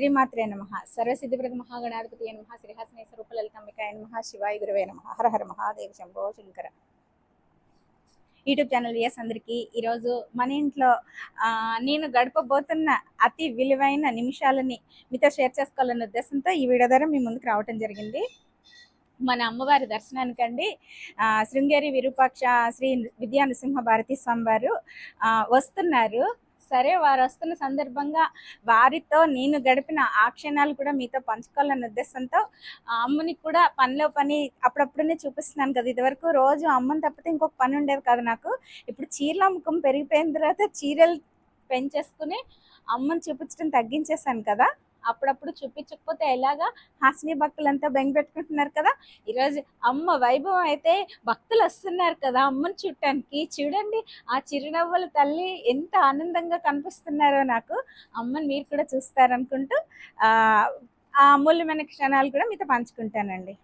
శ్రీమాత్రే నమ. సర్వసిద్ధిప్రద మహాగణాధిపతి నమ. శ్రీహాసనేశ్వర రూపలలితంబికాయ నమ. శివాయ గురువే నమ. హర హర మహాదేవ శంభో శంకర. యూట్యూబ్ ఛానల్ ఎస్ అందరికీ ఈరోజు మన ఇంట్లో నేను గడపబోతున్న అతి విలువైన నిమిషాలని మీతో షేర్ చేసుకోవాలనే ఉద్దేశంతో ఈ వీడియో ద్వారా మీ ముందుకు రావటం జరిగింది. మన అమ్మవారి దర్శనానికండి అండి శృంగేరి విరూపాక్ష శ్రీ విద్యా నృసింహ భారతి స్వామి వారు వస్తున్నారు. సరే వారు వస్తున్న సందర్భంగా వారితో నేను గడిపిన ఆ క్షణాలు కూడా మీతో పంచుకోవాలన్న ఉద్దేశంతో ఆ అమ్మని కూడా పనిలో పని అప్పుడప్పుడునే చూపిస్తున్నాను కదా. ఇదివరకు రోజు అమ్మని తప్పితే ఇంకొక పని ఉండేది కదా నాకు. ఇప్పుడు చీరల అమ్మకం పెరిగిపోయిన తర్వాత చీరలు పెంచేసుకుని అమ్మని చూపించడం తగ్గించేశాను కదా. అప్పుడప్పుడు చూపించకపోతే ఎలాగా? హాసిని భక్తులంతా బెంగ పెట్టుకుంటున్నారు కదా? ఈరోజు అమ్మ వైభవం అయితే భక్తులు వస్తున్నారు కదా అమ్మని చూడటానికి. చూడండి ఆ చిరునవ్వుల తల్లి ఎంత ఆనందంగా కనిపిస్తున్నారో నాకు. అమ్మని మీరు కూడా చూస్తారనుకుంటూ ఆ ఆ అమూల్యమైన క్షణాలు కూడా మీతో పంచుకుంటానండి.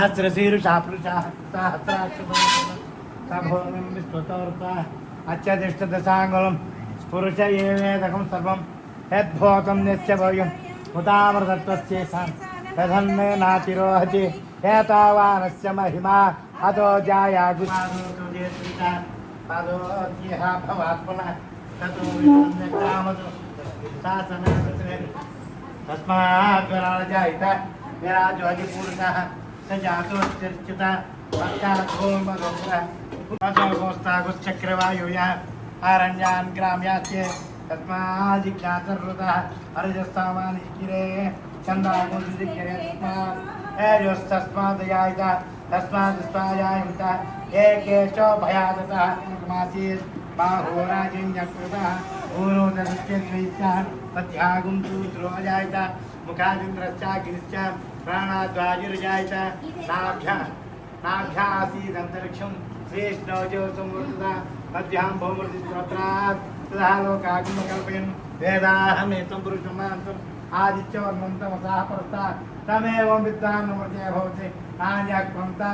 सहस्रशीर्षापृचाहस्राशभोमिं विश्वतोर्काः अत्यधिष्ठदशाङ्गुलं पुरुष एवेदकं सर्वं यद्भूतं यस्य भव्यम् उतामृतत्वस्येषां नातिरोहति एतावानस्य महिमा अतो जाया गुणादोहा भवात्मनः ततो कामतु तस्मात् विराजयितः विराजोऽधिपुरुषः त्यजातोच्चर्चिता चक्रवायुया आरण्यान् ग्राम्याच्ये तस्माजिज्ञातरुतः हरिजस्तामानिकिरे छन्दागुजिज्ञरे तस्मादयायिता तस्मादस्मायायिता एके च भयादतः मुखादिन्द्रश्च नाभ्या नाभ्या आसीत् अन्तरिक्षं श्रीष्णौजोसंवृतदा तद्भ्यां भौमृतिस्त्रोत्रात् तदा लोकागमकल्पयन् वेदाहमेतं पुरुषमान्तम् आदित्यवर्णन्तमसाः परस्तात् तमेवं विद्वान्नमृतय भवति। नान्याक्वन्ता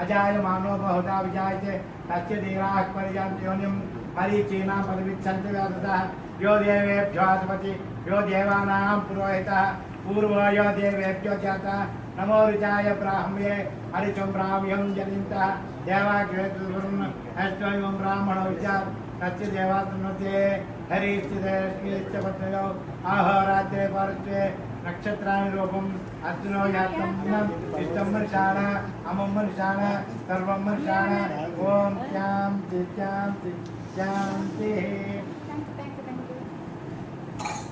अजायमानो बहुधा विजायते। तस्य धीराः परिजान्योन्यं मरीचीनां परिविच्छन्ति यो देवेभ्योऽधिपति यो देवानां पुरोहितः पूर्वो यो देवेभ्यो जातः नमो ऋचाय ब्राह्म्ये हरिचं ब्राह्म्यं जनिन्तः देवाग्रेतुर्न अष्टमं ब्राह्मणो विचार तस्य देवात्मते हरिश्चिदेश्च पत्नयो अहोरात्रे परस्वे नक्षत्राणि रूपम् अर्जुनो यातं इष्टं मर्षाण अमं मर्षाण सर्वं मर्षाण ॐ शान्ति शान्ति शान्तिः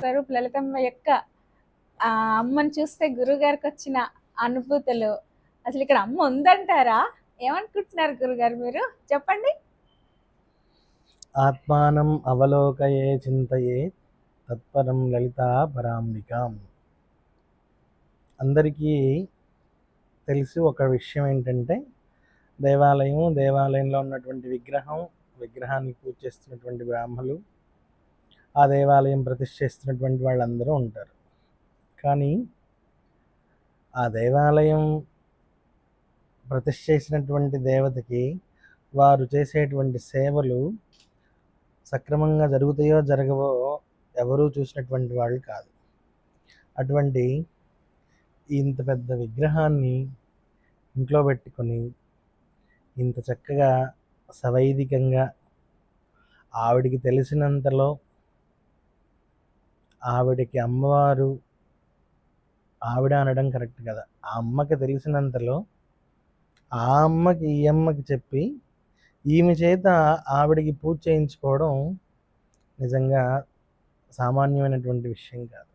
స్వరూప్ లలితమ్మ యొక్క ఆ అమ్మని చూస్తే గురుగారికి వచ్చిన అనుభూతులు. అసలు ఇక్కడ అమ్మ ఉందంటారా? ఏమనుకుంటున్నారు గురుగారు మీరు? చెప్పండి. ఆత్మానం అవలోకయే చింతయే తత్పరం లలిత పరాంబికాం. అందరికీ తెలిసి ఒక విషయం ఏంటంటే దేవాలయం దేవాలయంలో ఉన్నటువంటి విగ్రహం విగ్రహానికి పూజ చేస్తున్నటువంటి బ్రాహ్మలు ఆ దేవాలయం ప్రతిష్ఠ చేస్తున్నటువంటి వాళ్ళందరూ ఉంటారు. కానీ ఆ దేవాలయం ప్రతిష్ఠ చేసినటువంటి దేవతకి వారు చేసేటువంటి సేవలు సక్రమంగా జరుగుతాయో జరగవో ఎవరూ చూసినటువంటి వాళ్ళు కాదు. అటువంటి ఇంత పెద్ద విగ్రహాన్ని ఇంట్లో పెట్టుకొని ఇంత చక్కగా సవైదికంగా ఆవిడికి తెలిసినంతలో ఆవిడకి అమ్మవారు ఆవిడ అనడం కరెక్ట్ కదా. ఆ అమ్మకి తెలిసినంతలో ఆ అమ్మకి ఈ అమ్మకి చెప్పి ఈమె చేత ఆవిడకి పూజ చేయించుకోవడం నిజంగా సామాన్యమైనటువంటి విషయం కాదు.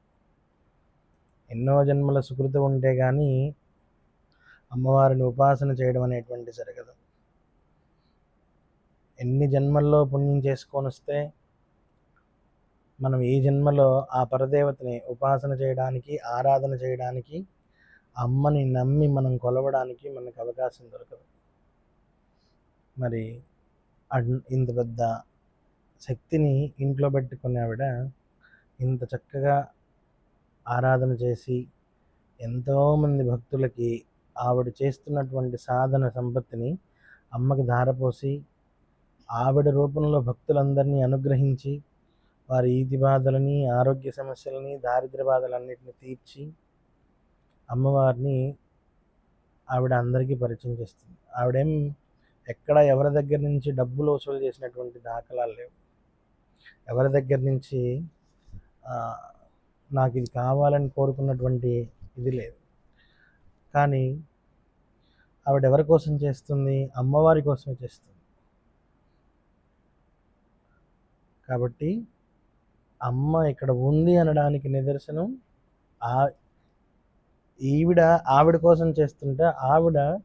ఎన్నో జన్మల సుకృత ఉంటే కానీ అమ్మవారిని ఉపాసన చేయడం అనేటువంటి జరగదు. ఎన్ని జన్మల్లో పుణ్యం చేసుకొని వస్తే మనం ఈ జన్మలో ఆ పరదేవతని ఉపాసన చేయడానికి ఆరాధన చేయడానికి అమ్మని నమ్మి మనం కొలవడానికి మనకు అవకాశం దొరకదు. మరి ఇంత పెద్ద శక్తిని ఇంట్లో పెట్టుకునే ఆవిడ ఇంత చక్కగా ఆరాధన చేసి ఎంతోమంది భక్తులకి ఆవిడ చేస్తున్నటువంటి సాధన సంపత్తిని అమ్మకి ధారపోసి ఆవిడ రూపంలో భక్తులందరినీ అనుగ్రహించి వారి ఈతి బాధలని ఆరోగ్య సమస్యలని దారిద్ర బాధలన్నిటిని తీర్చి అమ్మవారిని ఆవిడ అందరికీ పరిచయం చేస్తుంది. ఆవిడేం ఎక్కడ ఎవరి దగ్గర నుంచి డబ్బులు వసూలు చేసినటువంటి దాఖలాలు లేవు. ఎవరి దగ్గర నుంచి నాకు ఇది కావాలని కోరుకున్నటువంటి ఇది లేదు. కానీ ఆవిడ ఎవరి కోసం చేస్తుంది? అమ్మవారి కోసమే చేస్తుంది. కాబట్టి అమ్మ ఇక్కడ ఉంది అనడానికి నిదర్శనం. ఆ ఈవిడ ఆవిడ కోసం చేస్తుంటే ఆవిడ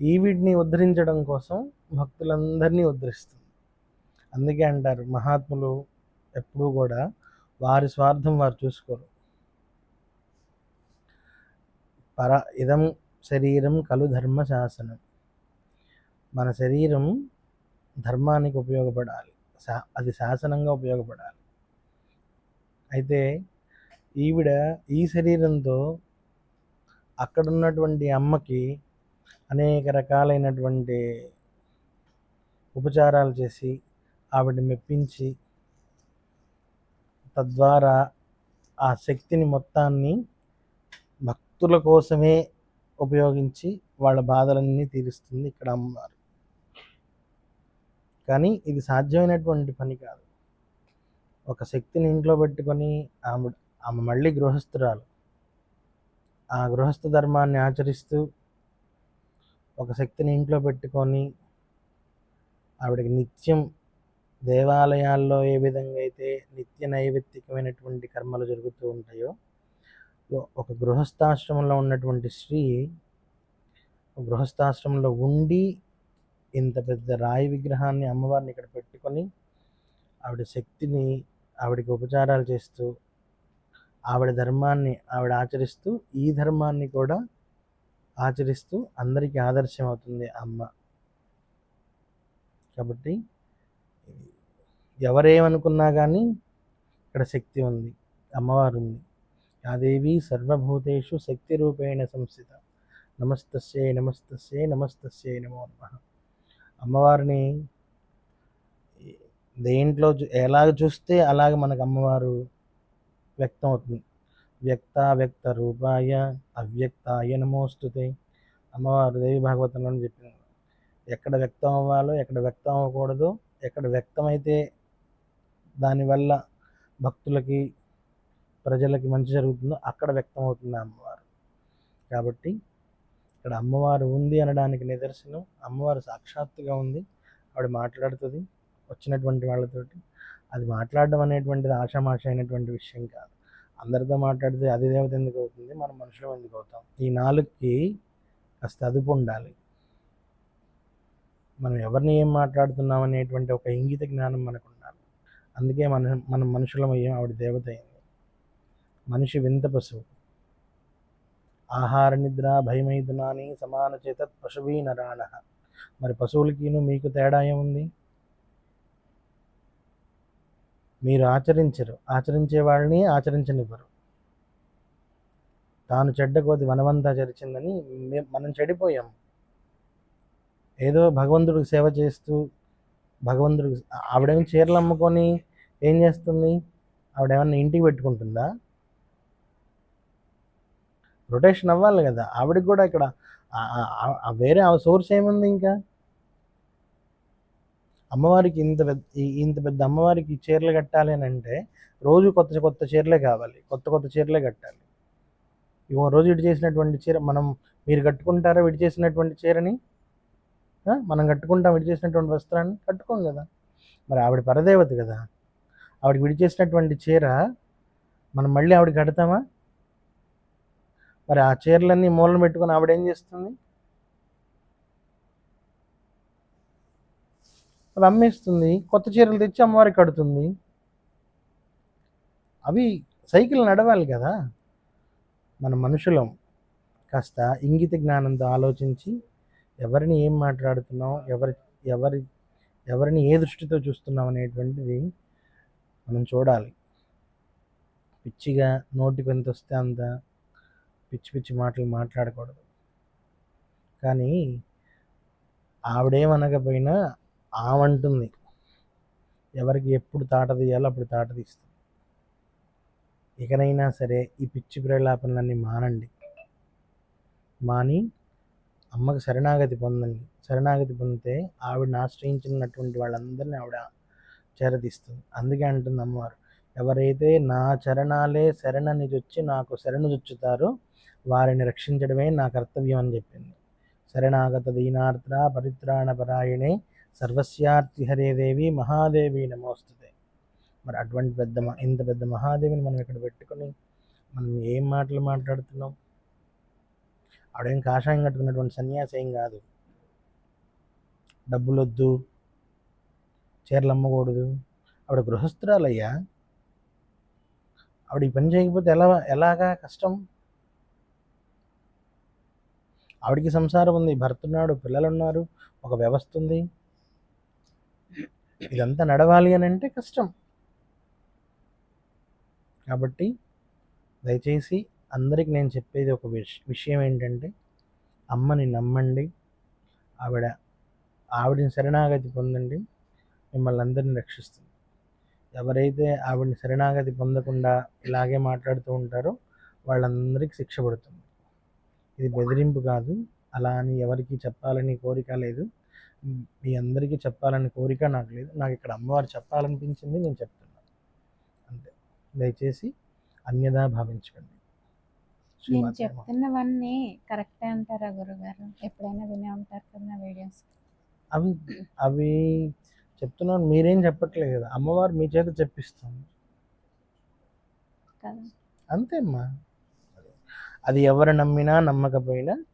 ఈవిడ్ని ఉద్ధరించడం కోసం భక్తులందరినీ ఉద్ధరిస్తుంది. అందుకే అంటారు మహాత్ములు ఎప్పుడూ కూడా వారి స్వార్థం వారు చూసుకోరు. పర ఇదం శరీరం కలు ధర్మ శాసనం. మన శరీరం ధర్మానికి ఉపయోగపడాలి. శా అది శాసనంగా ఉపయోగపడాలి. అయితే ఈవిడ ఈ శరీరంతో అక్కడ ఉన్నటువంటి అమ్మకి అనేక రకాలైనటువంటి ఉపచారాలు చేసి ఆవిడ మెప్పించి తద్వారా ఆ శక్తిని మొత్తాన్ని భక్తుల కోసమే ఉపయోగించి వాళ్ళ బాధలన్నీ తీరుస్తుంది ఇక్కడ అమ్మవారు. కానీ ఇది సాధ్యమైనటువంటి పని కాదు. ఒక శక్తిని ఇంట్లో పెట్టుకొని ఆమె ఆమె మళ్ళీ గృహస్థురాలు. ఆ గృహస్థ ధర్మాన్ని ఆచరిస్తూ ఒక శక్తిని ఇంట్లో పెట్టుకొని ఆవిడకి నిత్యం దేవాలయాల్లో ఏ విధంగా అయితే నిత్య నైవేత్తికమైనటువంటి కర్మలు జరుగుతూ ఉంటాయో ఒక గృహస్థాశ్రమంలో ఉన్నటువంటి స్త్రీ గృహస్థాశ్రమంలో ఉండి ఇంత పెద్ద రాయి విగ్రహాన్ని అమ్మవారిని ఇక్కడ పెట్టుకొని ఆవిడ శక్తిని ఆవిడకి ఉపచారాలు చేస్తూ ఆవిడ ధర్మాన్ని ఆవిడ ఆచరిస్తూ ఈ ధర్మాన్ని కూడా ఆచరిస్తూ అందరికీ ఆదర్శం అవుతుంది అమ్మ. కాబట్టి ఎవరేమనుకున్నా కానీ ఇక్కడ శక్తి ఉంది అమ్మవారు ఉంది. యాదేవి సర్వభూతేషు శక్తి రూపేణ సంస్థిత. నమస్తస్యే నమస్తస్యే నమస్తస్యే నమో నమ. అమ్మవారిని దేంట్లో చూ- ఎలాగ చూస్తే అలాగ మనకు అమ్మవారు వ్యక్తం అవుతుంది వ్యక్త వ్యక్త రూపాయ అవ్యక్తాయ నమోస్తుతే అమ్మవారు దేవి భాగవతంలో చెప్పింది ఎక్కడ వ్యక్తం అవ్వాలో ఎక్కడ వ్యక్తం అవ్వకూడదు ఎక్కడ వ్యక్తమైతే దానివల్ల భక్తులకి ప్రజలకి మంచి జరుగుతుందో అక్కడ వ్యక్తం అవుతుంది అమ్మవారు. కాబట్టి ఇక్కడ అమ్మవారు ఉంది అనడానికి నిదర్శనం. అమ్మవారు సాక్షాత్తుగా ఉంది. ఆవిడ మాట్లాడుతుంది. వచ్చినటువంటి వాళ్ళతోటి అది మాట్లాడడం అనేటువంటిది ఆషామాష అయినటువంటి విషయం కాదు. అందరితో మాట్లాడితే అది దేవత ఎందుకు అవుతుంది? మనం మనుషులు ఎందుకు అవుతాం? ఈ నాలుగుకి కాస్త అదుపు ఉండాలి. మనం ఎవరిని ఏం మాట్లాడుతున్నాం అనేటువంటి ఒక ఇంగిత జ్ఞానం మనకు ఉండాలి అందుకే మన మనం మనుషులమయ్యాం ఆవిడ దేవత అయింది. మనిషి వింత పశువు. ఆహార నిద్ర భయమైదునాని సమానచేత పశువీ నరాణ మరి పశువులకిను మీకు తేడా ఏముంది? మీరు ఆచరించరు. ఆచరించే వాళ్ళని ఆచరించనివ్వరు. తాను చెడ్డ కొద్ది వనవంతా చరిచిందని మనం చెడిపోయాం. ఏదో భగవంతుడికి సేవ చేస్తూ భగవంతుడికి ఆవిడేమి చీరలు అమ్ముకొని ఏం చేస్తుంది? ఆవిడేమన్నా ఇంటికి పెట్టుకుంటుందా? రొటేషన్ అవ్వాలి కదా. ఆవిడకి కూడా ఇక్కడ వేరే ఆ సోర్స్ ఏముంది ఇంకా? అమ్మవారికి ఇంత పెద్ద ఇంత పెద్ద అమ్మవారికి చీరలు కట్టాలి అని అంటే రోజు కొత్త కొత్త చీరలే కావాలి. కొత్త కొత్త చీరలే కట్టాలి. ఇవో రోజు ఇటు చేసినటువంటి చీర మనం మీరు కట్టుకుంటారా విడి చేసినటువంటి చీరని? మనం కట్టుకుంటాం విడి చేసినటువంటి వస్త్రాన్ని కట్టుకోం కదా. మరి ఆవిడ పరదేవత కదా. ఆవిడకి విడి చేసినటువంటి చీర మనం మళ్ళీ ఆవిడ కడతామా? మరి ఆ చీరలన్నీ మూలన పెట్టుకొని ఆవిడ ఏం చేస్తుంది? అవి అమ్మేస్తుంది. కొత్త చీరలు తెచ్చి అమ్మవారికి కడుతుంది. అవి సైకిల్ నడవాలి కదా? మన మనుషులం. కాస్త ఇంగిత జ్ఞానంతో ఆలోచించి ఎవరిని ఏం మాట్లాడుతున్నాం ఎవరి ఎవరి ఎవరిని ఏ దృష్టితో చూస్తున్నాం అనేటువంటిది మనం చూడాలి. పిచ్చిగా నోటికి ఎంత వస్తే అంత పిచ్చి పిచ్చి మాటలు మాట్లాడకూడదు. కానీ ఆవిడేమనకపోయినా ఆమంటుంది. ఎవరికి ఎప్పుడు తాట తీయాలో అప్పుడు తాట తీస్తుంది. ఇకనైనా సరే ఈ పిచ్చి ప్రలాపనలన్నీ మానండి. మాని అమ్మకు శరణాగతి పొందండి. శరణాగతి పొందితే ఆవిడని ఆశ్రయించినటువంటి వాళ్ళందరినీ ఆవిడ చేరదీస్తుంది అందుకే అంటుంది అమ్మవారు ఎవరైతే నా చరణాలే శరణని చొచ్చి నాకు శరణు చుచ్చుతారో వారిని రక్షించడమే నా కర్తవ్యం అని చెప్పింది. శరణాగత దీనార్ద్ర పరిత్రాణ పరాయణే సర్వస్యార్తి హరే దేవి మహాదేవి నమోస్తుతే. మరి అటువంటి పెద్ద మ- ఇంత పెద్ద మహాదేవిని మనం ఇక్కడ పెట్టుకొని మనం ఏం మాటలు మాట్లాడుతున్నాం? ఆవిడేం కాషాయం కట్టుకున్నటువంటి సన్యాసి ఏం కాదు. డబ్బులొద్దు చీరలు అమ్మకూడదు. ఆవిడ గృహస్థురాలయ్యా. ఆవిడ ఈ పని చేయకపోతే ఎలా ఎలాగా కష్టం? ఆవిడకి సంసారం ఉంది భర్త ఉన్నాడు పిల్లలు ఉన్నారు ఒక వ్యవస్థ ఉంది. ఇదంతా నడవాలి అని అంటే కష్టం. కాబట్టి దయచేసి అందరికి నేను చెప్పేది ఒక విష విషయం ఏంటంటే అమ్మని నమ్మండి ఆవిడ ఆవిడని శరణాగతి పొందండి మిమ్మల్ని అందరిని రక్షిస్తుంది. ఎవరైతే ఆవిడని శరణాగతి పొందకుండా ఇలాగే మాట్లాడుతూ ఉంటారో వాళ్ళందరికీ శిక్ష పడుతుంది. ఇది బెదిరింపు కాదు. అలా అని ఎవరికి చెప్పాలని కోరిక లేదు. మీ అందరికీ చెప్పాలని కోరిక నాకు లేదు. నాకు ఇక్కడ అమ్మవారు చెప్పాలనిపించింది నేను చెప్తున్నాను అంతే. దయచేసి అన్యదా భావించకండి. నేను. చెప్తున్నవన్నీ కరెక్టే అంటారా గురుగారు? ఎప్పుడైనా వినే ఉంటారు కదా వీడియోస్. అవి అవి చెప్తున్నాను. మీరేం చెప్పట్లేదు కదా. అమ్మవారు మీ చేత చెప్పిస్తుంది కదా. అంతే అమ్మా. అది ఎవరు నమ్మినా నమ్మకపోయినా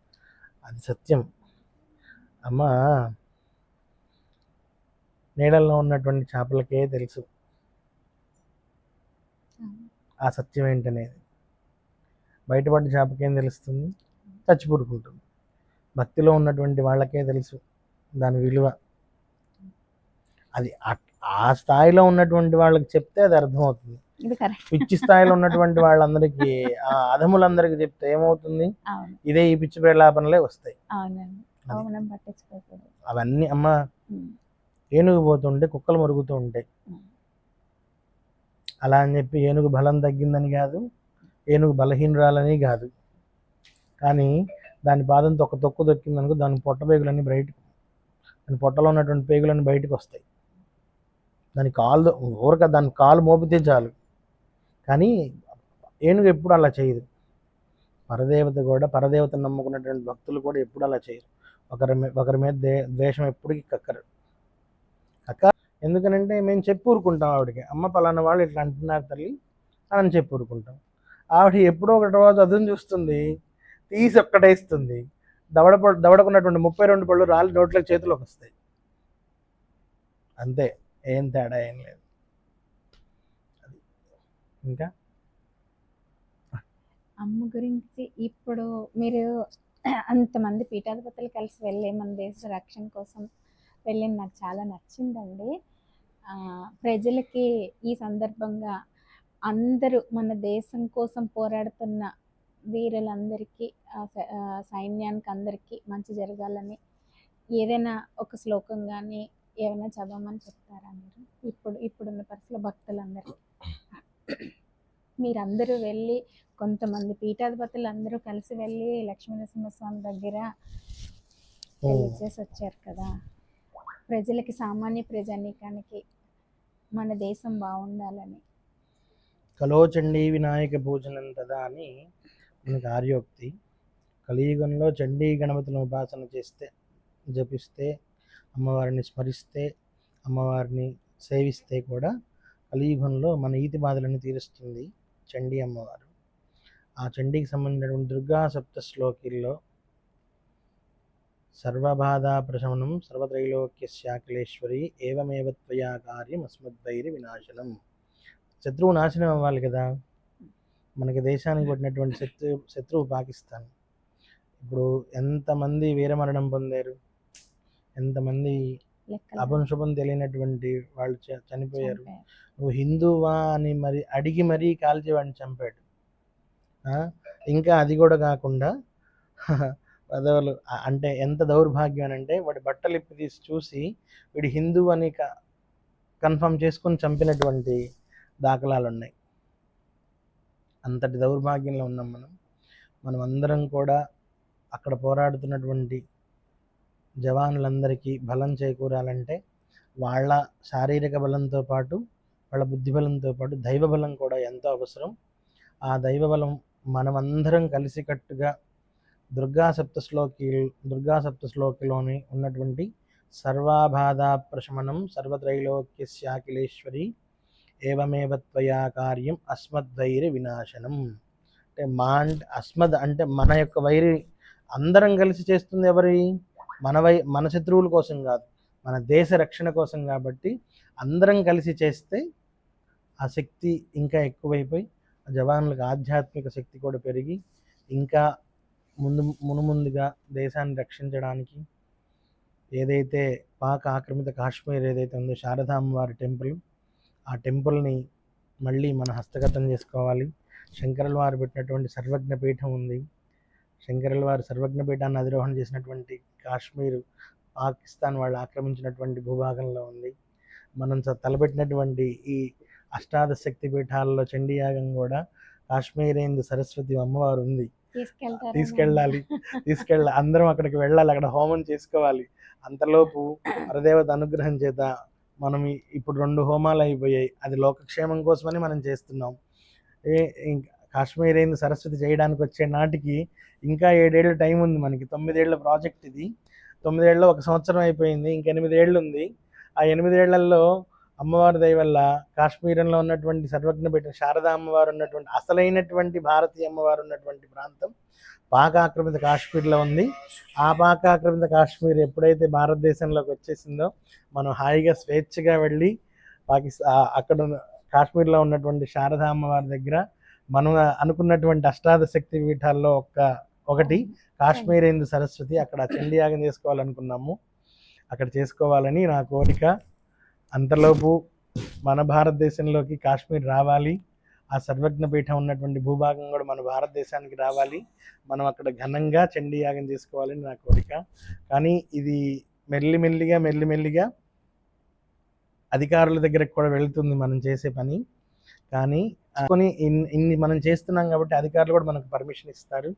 అది సత్యం. అమ్మ నీడల్లో ఉన్నటువంటి చేపలకే తెలుసు. ఆ సత్యం ఏంటనేది. బయటపడ్డ చేపకేం తెలుస్తుంది? చచ్చిపురుకుంటుంది. భక్తిలో ఉన్నటువంటి వాళ్ళకే తెలుసు దాని విలువ. అది ఆ- స్థాయిలో ఉన్నటువంటి వాళ్ళకి చెప్తే అది అర్థమవుతుంది. పిచ్చి స్థాయిలో ఉన్నటువంటి వాళ్ళందరికీ ఆ అధములందరికీ చెప్తే ఏమవుతుంది? ఇదే ఈ పిచ్చి ప్రలాపనలే వస్తాయి. అవన్నీ అమ్మ. ఏనుగు పోతుంటే కుక్కలు మరుగుతూ ఉంటాయి. అలా అని చెప్పి ఏనుగు బలం తగ్గిందని కాదు ఏనుగు బలహీనరాలని కాదు. కానీ దాని పాదం తొక్క తొక్కు దొక్కిందనుకో దాని పొట్ట పేగులన్నీ బయటకు దాని పొట్టలో ఉన్నటువంటి పేగులన్నీ బయటకు వస్తాయి. దాని కాలు ఊరక దాని కాలు మోపితే చాలు. కానీ ఏనుగు ఎప్పుడు అలా చేయదు. పరదేవత కూడా పరదేవతను నమ్ముకున్నటువంటి భక్తులు కూడా ఎప్పుడు అలా చేయరు. ఒకరి ఒకరి మీద దే ద్వేషం ఎప్పటికీ కక్కరు. కక్క ఎందుకనంటే మేము చెప్పి ఊరుకుంటాం ఆవిడకి. అమ్మ పలానా వాళ్ళు ఇట్లా అంటున్నారు తల్లి అని చెప్పి ఊరుకుంటాం ఆవిడ ఎప్పుడో ఒకటి రోజు అదును చూస్తుంది తీసి ఒక్కటేస్తుంది దవడ దవడకున్నటువంటి ముప్పై రెండు పళ్ళు రాళ్ళు నోట్లకు చేతిలోకి వస్తాయి. అంతే ఏం తేడా ఏం లేదు. ఇంకా? అమ్మ గురించి ఇప్పుడు మీరు అంతమంది పీఠాధిపతులు కలిసి వెళ్ళే మన దేశ రక్షణ కోసం వెళ్ళింది నాకు చాలా నచ్చిందండి. ప్రజలకి ఈ సందర్భంగా అందరూ మన దేశం కోసం పోరాడుతున్న వీరులందరికీ సైన్యానికి అందరికీ మంచి జరగాలని ఏదైనా ఒక శ్లోకం కానీ ఏమైనా చదవమని చెప్తారా మీరు? ఇప్పుడు ఇప్పుడున్న పరిస్థితుల్లో భక్తులందరికీ. మీరందరూ వెళ్ళి కొంతమంది పీఠాధిపతులు అందరూ కలిసి వెళ్ళి లక్ష్మీనరసింహస్వామి దగ్గర చేసి వచ్చారు కదా. ప్రజలకి సామాన్య ప్రజానీకానికి మన దేశం బాగుండాలని. కలోచండీ వినాయక పూజనం తదా అని మనకి ఆర్యోక్తి. కలియుగంలో చండీ గణపతిని ఉపాసన చేస్తే జపిస్తే అమ్మవారిని స్మరిస్తే అమ్మవారిని సేవిస్తే కూడా కలియుగంలో మన ఈతి బాధలను తీరుస్తుంది చండీ అమ్మవారు. ఆ చండీకి సంబంధించినటువంటి దుర్గా సప్త శ్లోకిల్లో సర్వబాధా ప్రశమనం సర్వత్రైలోక్యశాఖలేశ్వరి ఏవమేవ త్వయా కార్యం అస్మద్వైరి వినాశనం. శత్రువు నాశనం అవ్వాలి కదా. మనకి దేశానికి పట్టినటువంటి శత్రు శత్రువు పాకిస్తాన్. ఇప్పుడు ఎంతమంది వీరమరణం పొందారు? ఎంతమంది అపంశుభం తెలియనటువంటి వాళ్ళు చ- చనిపోయారు. నువ్వు హిందువా అని మరి అడిగి మరీ కాల్చి వాడిని చంపాడు? ఇంకా అది కూడా కాకుండా పదవులు అంటే ఎంత దౌర్భాగ్యం అని అంటే వాడి బట్టలు ఇప్పి తీసి చూసి వీడు హిందూ అని కన్ఫర్మ్ చేసుకొని చంపినటువంటి దాఖలాలు ఉన్నాయి అంతటి దౌర్భాగ్యంలో ఉన్నాం మనం. మనం అందరం కూడా అక్కడ పోరాడుతున్నటువంటి జవానులందరికీ బలం చేకూరాలంటే వాళ్ళ శారీరక బలంతో పాటు వాళ్ళ బుద్ధి బలంతో పాటు దైవ బలం కూడా ఎంతో అవసరం. ఆ దైవ బలం మనమందరం కలిసికట్టుగా దుర్గా సప్తశ్లోకి దుర్గా సప్తశ్లోకిలోని ఉన్నటువంటి సర్వాబాధ ప్రశమనం సర్వత్రైలోక్యశాకిలేశ్వరి ఏవమేవ త్వయా కార్యం అస్మద్వైరి వినాశనం. అంటే మా అంటే అస్మద్ అంటే మన యొక్క వైరి అందరం కలిసి చేస్తుంది ఎవరి? మన వై మన శత్రువుల కోసం కాదు మన దేశ రక్షణ కోసం కాబట్టి అందరం కలిసి చేస్తే ఆ శక్తి ఇంకా ఎక్కువైపోయి ఆ జవాన్లకు ఆధ్యాత్మిక శక్తి కూడా పెరిగి ఇంకా ముందు మునుముందుగా దేశాన్ని రక్షించడానికి ఏదైతే పాక్ ఆక్రమిత కాశ్మీర్ ఏదైతే ఉందో శారదాంబ వారి టెంపుల్ ఆ టెంపుల్ని మళ్ళీ మన హస్తగతం చేసుకోవాలి. శంకరుల వారు పెట్టినటువంటి సర్వజ్ఞ పీఠం ఉంది. శంకరుల వారు సర్వజ్ఞ పీఠాన్ని అధిరోహణ చేసినటువంటి కాశ్మీర్ పాకిస్తాన్ వాళ్ళు ఆక్రమించినటువంటి భూభాగంలో ఉంది. మనం తలపెట్టినటువంటి ఈ అష్టాదశ శక్తి పీఠాల్లో చండీయాగం కూడా కాశ్మీరేందు సరస్వతి అమ్మవారు ఉంది. తీసుకెళ్ళాలి తీసుకెళ్ళ అందరం అక్కడికి వెళ్ళాలి అక్కడ హోమం చేసుకోవాలి. అంతలోపు పరదేవత అనుగ్రహం చేత మనం ఇప్పుడు రెండు హోమాలు అయిపోయాయి. అది లోకక్షేమం కోసమని మనం చేస్తున్నాం. ఏ ఇంక- కాశ్మీర్ ఏంది సరస్వతి చేయడానికి వచ్చే నాటికి ఇంకా ఏడేళ్ళు టైం ఉంది మనకి. తొమ్మిదేళ్ళ ప్రాజెక్ట్ ఇది. తొమ్మిదేళ్ళలో ఒక సంవత్సరం అయిపోయింది. ఇంక ఎనిమిదేళ్ళు ఉంది ఆ ఎనిమిదేళ్ళలో అమ్మవారి దయ వల్ల కాశ్మీరంలో ఉన్నటువంటి సర్వజ్ఞ పెట్టిన శారదా అమ్మవారు ఉన్నటువంటి అసలైనటువంటి భారతీయ అమ్మవారు ఉన్నటువంటి ప్రాంతం పాక ఆక్రమిత కాశ్మీర్లో ఉంది. ఆ పాక ఆక్రమిత కాశ్మీర్ ఎప్పుడైతే భారతదేశంలోకి వచ్చేసిందో మనం హాయిగా స్వేచ్ఛగా వెళ్ళి పాకిస్తా అక్కడ ఉన్న- కాశ్మీర్లో ఉన్నటువంటి శారదా అమ్మవారి దగ్గర మనం అనుకున్నటువంటి అష్టాద శక్తి పీఠాల్లో ఒక్క ఒకటి కాశ్మీర్ ఎందు సరస్వతి అక్కడ చండియాగం చేసుకోవాలనుకున్నాము. అక్కడ చేసుకోవాలని నా కోరిక. అంతలోపు మన భారతదేశంలోకి కాశ్మీర్ రావాలి. ఆ సర్వజ్ఞ పీఠం ఉన్నటువంటి భూభాగం కూడా మన భారతదేశానికి రావాలి. మనం అక్కడ ఘనంగా చండీయాగం చేసుకోవాలని నా కోరిక. కానీ ఇది మెల్లిమెల్లిగా మెల్లిమెల్లిగా అధికారుల దగ్గరకు కూడా వెళుతుంది మనం చేసే పని. కానీ కొని ఇన్ని మనం చేస్తున్నాం కాబట్టి అధికారులు కూడా మనకు పర్మిషన్ ఇస్తారు.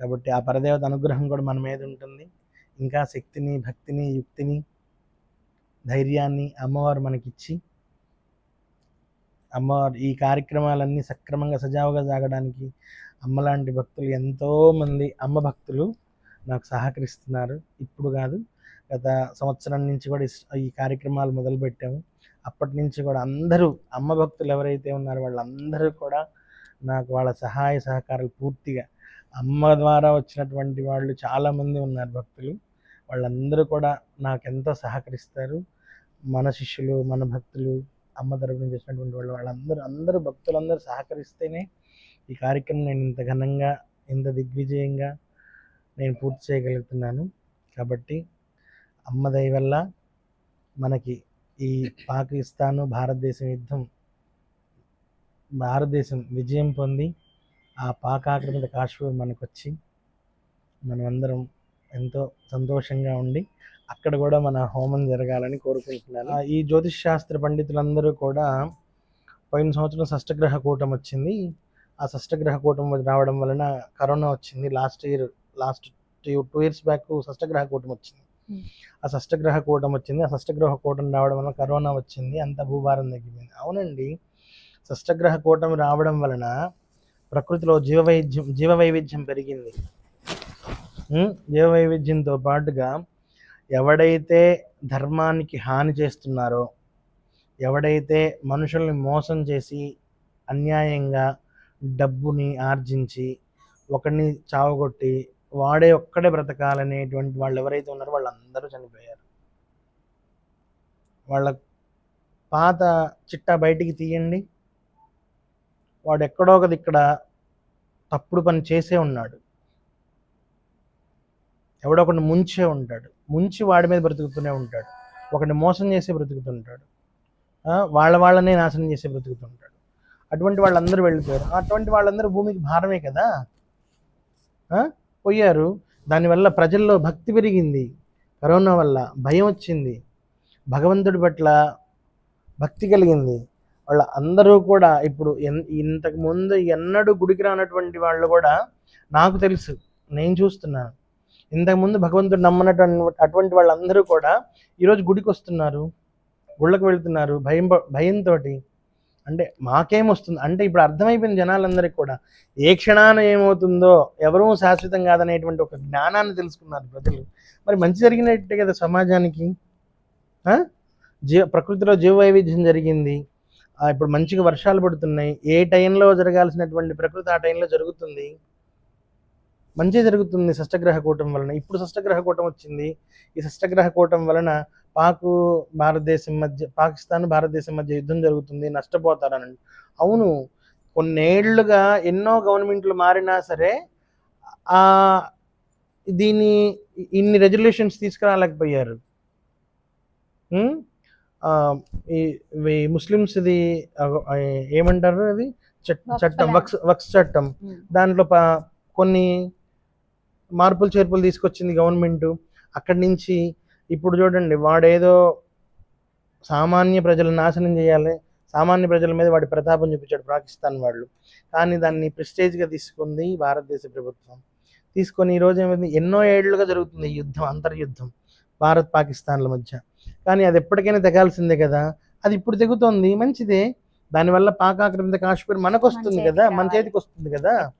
కాబట్టి ఆ పరదేవత అనుగ్రహం కూడా మన మీద ఉంటుంది. ఇంకా శక్తిని భక్తిని యుక్తిని ధైర్యాన్ని అమ్మవారు మనకిచ్చి అమ్మవారు ఈ కార్యక్రమాలన్నీ సక్రమంగా సజావుగా సాగడానికి అమ్మలాంటి భక్తులు ఎంతోమంది అమ్మ భక్తులు నాకు సహకరిస్తున్నారు. ఇప్పుడు కాదు గత సంవత్సరం నుంచి కూడా ఈ కార్యక్రమాలు మొదలుపెట్టాము. అప్పటి నుంచి కూడా అందరూ అమ్మ భక్తులు ఎవరైతే ఉన్నారో వాళ్ళందరూ కూడా నాకు వాళ్ళ సహాయ సహకారాలు పూర్తిగా అమ్మ ద్వారా వచ్చినటువంటి వాళ్ళు చాలామంది ఉన్నారు భక్తులు. వాళ్ళందరూ కూడా నాకు ఎంతో సహకరిస్తారు. మన శిష్యులు మన భక్తులు అమ్మ తరపున చేసినటువంటి వాళ్ళు వాళ్ళందరూ అందరూ భక్తులందరూ సహకరిస్తేనే ఈ కార్యక్రమం నేను ఇంత ఘనంగా ఇంత దిగ్విజయంగా నేను పూర్తి చేయగలుగుతున్నాను. కాబట్టి అమ్మ దయ వల్ల మనకి ఈ పాకిస్తాను భారతదేశం యుద్ధం భారతదేశం విజయం పొంది ఆ పాక్ ఆక్రమిత కాశ్మీర్ మనకు వచ్చి మనమందరం ఎంతో సంతోషంగా ఉండి అక్కడ కూడా మన హోమం జరగాలని కోరుకుంటున్నాను. ఆ, ఈ జ్యోతిష్ శాస్త్ర పండితులందరూ కూడా పోయిన సంవత్సరం షష్టగ్రహ కూటం వచ్చింది. ఆ షష్టగ్రహ కూటం రావడం వలన కరోనా వచ్చింది. Last year last two two years back షష్టగ్రహ కూటం వచ్చింది. ఆ షష్టగ్రహ కూటం వచ్చింది. ఆ షష్టగ్రహ కూటం రావడం వలన కరోనా వచ్చింది. అంత భూభారం తగ్గిపోయింది. అవునండి. షష్టగ్రహ కూటం రావడం వలన ప్రకృతిలో జీవ జీవవైవిధ్యం జీవ వైవిధ్యం పెరిగింది జీవవైవిధ్యంతో జీవ వైవిధ్యంతో పాటుగా ఎవడైతే ధర్మానికి హాని చేస్తున్నారో ఎవడైతే మనుషుల్ని మోసం చేసి అన్యాయంగా డబ్బుని ఆర్జించి ఒకరిని చావగొట్టి వాడే ఒక్కడే బ్రతకాలనేటువంటి వాళ్ళు ఎవరైతే ఉన్నారో వాళ్ళందరూ చనిపోయారు. వాళ్ళ పాత చిట్టా బయటికి తీయండి. వాడు ఎక్కడో ఒకది ఇక్కడ తప్పుడు పని చేసే ఉన్నాడు. ఎవడో ఒకడిని ముంచే ఉంటాడు. ముంచి వాడి మీద బ్రతుకుతూనే ఉంటాడు. ఒకడిని మోసం చేసి బ్రతుకుతుంటాడు. వాళ్ళ వాళ్ళనే నాశనం చేసి బ్రతుకుతుంటాడు. అటువంటి వాళ్ళందరూ వెళ్ళిపోయారు. అటువంటి వాళ్ళందరూ భూమికి భారమే కదా? పోయారు. దానివల్ల ప్రజల్లో భక్తి పెరిగింది. కరోనా వల్ల భయం వచ్చింది. భగవంతుడి పట్ల భక్తి కలిగింది. వాళ్ళ అందరూ కూడా ఇప్పుడు ఎన్ ఇంతకు ముందు ఎన్నడూ గుడికి రానటువంటి వాళ్ళు కూడా నాకు తెలుసు. నేను చూస్తున్నాను ఇంతకుముందు భగవంతుడు నమ్మనటువంటి అటువంటి వాళ్ళందరూ కూడా ఈరోజు గుడికి వస్తున్నారు గుళ్ళకు వెళ్తున్నారు. భయం భయంతో అంటే మాకేమొస్తుంది? అంటే ఇప్పుడు అర్థమైపోయింది జనాలందరికీ కూడా. ఏ క్షణాన ఏమవుతుందో ఎవరూ శాశ్వతం కాదనేటువంటి ఒక జ్ఞానాన్ని తెలుసుకున్నారు ప్రజలు. మరి మంచి జరిగినట్టే కదా సమాజానికి. జీవ ప్రకృతిలో జీవ వైవిధ్యం జరిగింది ఇప్పుడు మంచిగా వర్షాలు పడుతున్నాయి. ఏ టైంలో జరగాల్సినటువంటి ప్రకృతి ఆ టైంలో జరుగుతుంది? మంచి జరుగుతుంది షష్టగ్రహ కూటం వలన. ఇప్పుడు షష్టగ్రహ కూటం వచ్చింది. ఈ షష్టగ్రహ కూటం వలన పాకు భారతదేశం మధ్య పాకిస్తాన్ భారతదేశం మధ్య యుద్ధం జరుగుతుంది నష్టపోతారని అవును కొన్నేళ్ళుగా ఎన్నో గవర్నమెంట్లు మారినా సరే ఆ దీన్ని ఇన్ని రెజల్యూషన్స్ తీసుకురాలేకపోయారు. ఈ ముస్లిమ్స్ది ఏమంటారు అది? చట్టం. వక్స్ వక్స్ చట్టం. దాంట్లో ప- కొన్ని మార్పులు చేర్పులు తీసుకొచ్చింది గవర్నమెంట్. అక్కడి నుంచి ఇప్పుడు చూడండి వాడేదో సామాన్య ప్రజలను నాశనం చేయాలి. సామాన్య ప్రజల మీద వాడి ప్రతాపం చూపించాడు పాకిస్తాన్ వాళ్ళు. కానీ దాన్ని ప్రెస్టేజ్గా తీసుకుంది భారతదేశ ప్రభుత్వం. తీసుకొని ఈరోజు ఏమైంది? ఎన్నో ఏళ్ళుగా జరుగుతుంది ఈ యుద్ధం అంతర్యుద్ధం భారత్ పాకిస్తాన్ల మధ్య. కానీ అది ఎప్పటికైనా తెగాల్సిందే కదా. అది ఇప్పుడు తెగుతోంది. మంచిదే. దానివల్ల పాక్ ఆక్రమిత కాశ్మీర్ మనకు వస్తుంది కదా. మన. చేతికి వస్తుంది కదా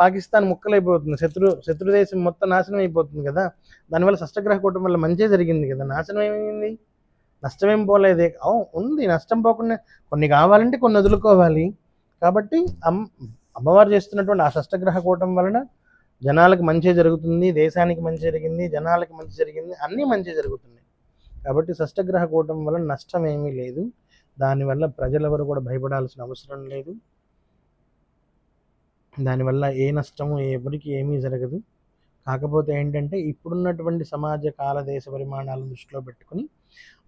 పాకిస్తాన్ ముక్కలైపోతుంది. శత్రు శత్రు దేశం మొత్తం నాశనం అయిపోతుంది కదా. దానివల్ల షష్టగ్రహ కూటం వల్ల మంచి జరిగింది కదా. నాశనం ఏమైంది? నష్టమేం పోలేదే. అవు ఉంది. నష్టం పోకుండా కొన్ని కావాలంటే కొన్ని వదులుకోవాలి. కాబట్టి అమ్ అమ్మవారు చేస్తున్నటువంటి ఆ షష్టగ్రహ కూటం వలన జనాలకు మంచి జరుగుతుంది. దేశానికి మంచి జరిగింది. జనాలకి మంచి జరిగింది. అన్నీ మంచి జరుగుతున్నాయి. కాబట్టి షష్టగ్రహ కూటం వలన నష్టం ఏమీ లేదు. దానివల్ల ప్రజలెవరు కూడా భయపడాల్సిన అవసరం లేదు. దానివల్ల ఏ నష్టము ఎవరికి ఏమీ జరగదు. కాకపోతే ఏంటంటే ఇప్పుడున్నటువంటి సమాజ కాల దేశ పరిమాణాలను దృష్టిలో పెట్టుకుని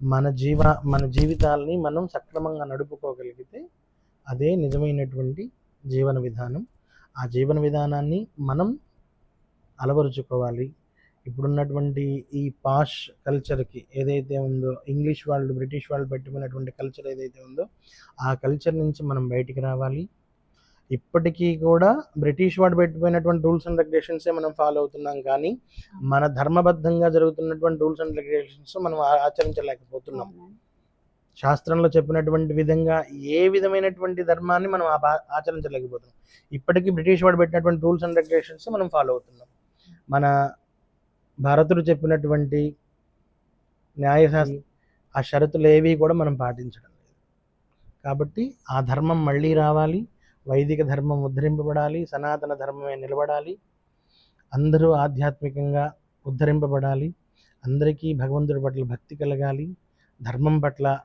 మన జీవ మన జీవితాలని మనం సక్రమంగా నడుపుకోగలిగితే అదే నిజమైనటువంటి జీవన విధానం. ఆ జీవన విధానాన్ని మనం అలవరుచుకోవాలి. ఇప్పుడున్నటువంటి ఈ పాష్ కల్చర్కి ఏదైతే ఉందో ఇంగ్లీష్ వాళ్ళు బ్రిటిష్ వాళ్ళు పెట్టుకున్నటువంటి కల్చర్ ఏదైతే ఉందో ఆ కల్చర్ నుంచి మనం బయటికి రావాలి. ఇప్పటికీ కూడా బ్రిటిష్ వాడు పెట్టిపోయినటువంటి రూల్స్ అండ్ రెగ్యులేషన్సే మనం ఫాలో అవుతున్నాం కానీ మన ధర్మబద్ధంగా జరుగుతున్నటువంటి రూల్స్ అండ్ రెగ్యులేషన్స్ మనం ఆచరించలేకపోతున్నాం. శాస్త్రంలో చెప్పినటువంటి విధంగా ఏ విధమైనటువంటి ధర్మాన్ని మనం ఆచరించలేకపోతున్నాం. ఇప్పటికీ బ్రిటిష్ వాడు పెట్టినటువంటి రూల్స్ అండ్ రెగ్యులేషన్స్ మనం ఫాలో అవుతున్నాం. మన భారతుడు చెప్పినటువంటి న్యాయశాస్త్రం ఆ షరతులు ఏవి కూడా మనం పాటించడం లేదు. కాబట్టి ఆ ధర్మం మళ్ళీ రావాలి. వైదిక ధర్మం ఉద్ధరింపబడాలి సనాతన ధర్మమే నిలబడాలి అందరూ ఆధ్యాత్మికంగా ఉద్ధరింపబడాలి అందరికీ భగవంతుడి పట్ల భక్తి కలగాలి ధర్మం పట్ల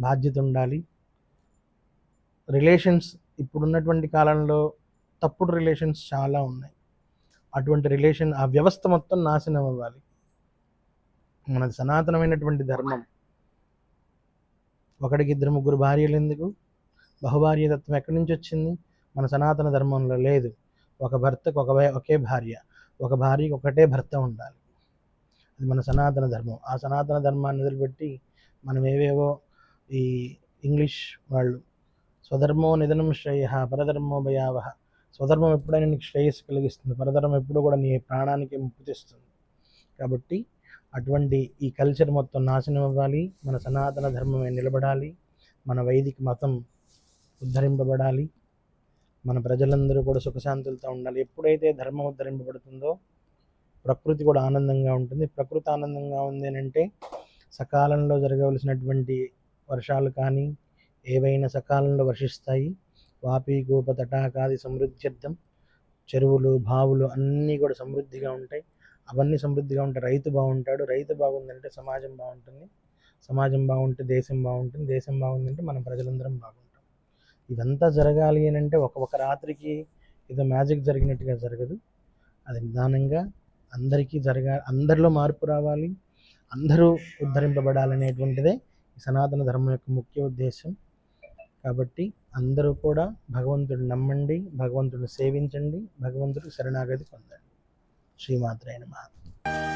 బాధ్యత ఉండాలి. రిలేషన్స్ ఇప్పుడున్నటువంటి కాలంలో తప్పుడు రిలేషన్స్ చాలా ఉన్నాయి. అటువంటి రిలేషన్ ఆ వ్యవస్థ మొత్తం నాశనం అవ్వాలి. మనది సనాతనమైనటువంటి ధర్మం. ఒకడికి ఇద్దరు ముగ్గురు భార్యలు ఎందుకు? బహుభార్యతత్వం ఎక్కడి నుంచి వచ్చింది? మన సనాతన ధర్మంలో లేదు. ఒక భర్తకు ఒక ఒకే భార్య. ఒక భార్యకి ఒకటే భర్త ఉండాలి. అది మన సనాతన ధర్మం. ఆ సనాతన ధర్మాన్ని వదిలిపెట్టి మనం ఏవేవో ఈ ఇంగ్లీష్ వాళ్ళు స్వధర్మో నిధనం శ్రేయ పరధర్మో భయావహ. స్వధర్మం ఎప్పుడైనా నీకు శ్రేయస్సు కలిగిస్తుంది. పరధర్మం ఎప్పుడూ కూడా నీ ప్రాణానికి ముప్పు తెస్తుంది. కాబట్టి అటువంటి ఈ కల్చర్ మొత్తం నాశనం అవ్వాలి. మన సనాతన ధర్మమే నిలబడాలి. మన వైదిక మతం ఉద్ధరింపబడాలి. మన ప్రజలందరూ కూడా సుఖశాంతులతో ఉండాలి. ఎప్పుడైతే ధర్మం ఉద్ధరింపబడుతుందో ప్రకృతి కూడా ఆనందంగా ఉంటుంది. ప్రకృతి ఆనందంగా ఉంది అని అంటే సకాలంలో జరగవలసినటువంటి వర్షాలు కానీ ఏవైనా సకాలంలో వర్షిస్తాయి. వాపి గోప తటాకాది సమృద్ధ్యర్థం చెరువులు బావులు అన్నీ కూడా సమృద్ధిగా ఉంటాయి. అవన్నీ సమృద్ధిగా ఉంటాయి రైతు బాగుంటాడు. రైతు బాగుందంటే సమాజం బాగుంటుంది. సమాజం బాగుంటే దేశం బాగుంటుంది. దేశం బాగుందంటే మన ప్రజలందరం బాగుంటుంది ఇదంతా జరగాలి అని అంటే ఒక ఒక రాత్రికి ఏదో మ్యాజిక్ జరిగినట్టుగా జరగదు. అది నిదానంగా అందరికీ జరగా అందరిలో మార్పు రావాలి అందరూ ఉద్ధరింపబడాలనేటువంటిదే ఈ సనాతన ధర్మం యొక్క ముఖ్య ఉద్దేశం. కాబట్టి అందరూ కూడా భగవంతుడిని నమ్మండి భగవంతుడిని సేవించండి భగవంతుడు శరణాగతి పొందండి. శ్రీమాత్రైన నమః.